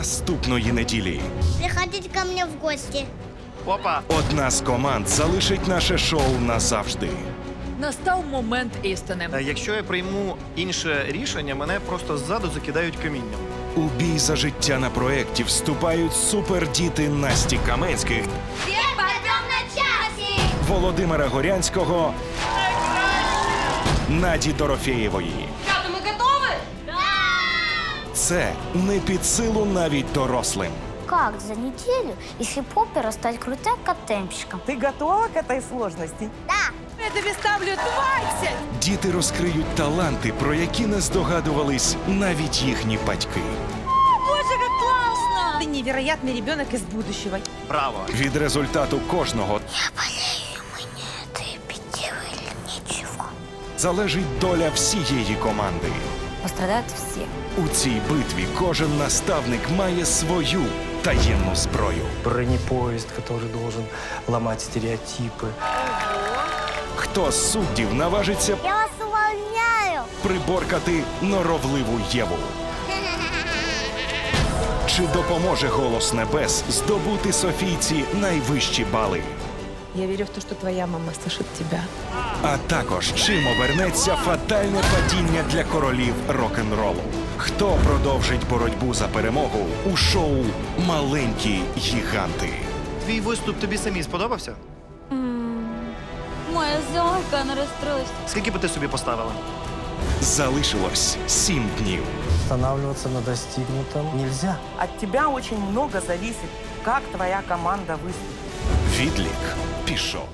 наступної неділі. Приходите ко мне в гости. Опа! Одна з команд залишить наше шоу назавжди. Настав момент істини. Е, Якщо я прийму інше рішення, мене просто ззаду закидають камінням. У бій за життя на проєкті вступають супердіти Насті Каменських, на часе! Володимира Горянського, Наді Дорофєєвої Це не під силу навіть дорослим. Как за неделю из хип-хопера стать крутым контемпщиком? Ты готова к этой сложности? Я тобі ставлю 20! Діти розкриють таланти, про які не здогадувались навіть їхні батьки. Боже, як класно! Ты невероятный ребенок из будущего. Браво! Від результату кожного Я болею, мне этой пяти ничего. залежить доля всієї команди. Пострадают все. У цій битві кожен наставник має свою таємну зброю. бронепоезд, который должен ломать стереотипы. Хто з суддів наважиться Я вас увольняю! приборкати норовливу Єву? Чи допоможе голос небес здобути Софійці найвищі бали? Я верю в то, что твоя мама слышит тебя. А також чим обернеться фатальне падіння для королів рок-н-ролу? Хто продовжить боротьбу за перемогу у шоу Маленькі гіганти? Твій виступ тобі самі сподобався? Моя зойка не розстроїться. Скільки би ти собі поставила? Залишилось сім днів. Останавливаться на достигнутом нельзя. От тебя очень много зависит, как твоя команда выступит. Відлік пішов.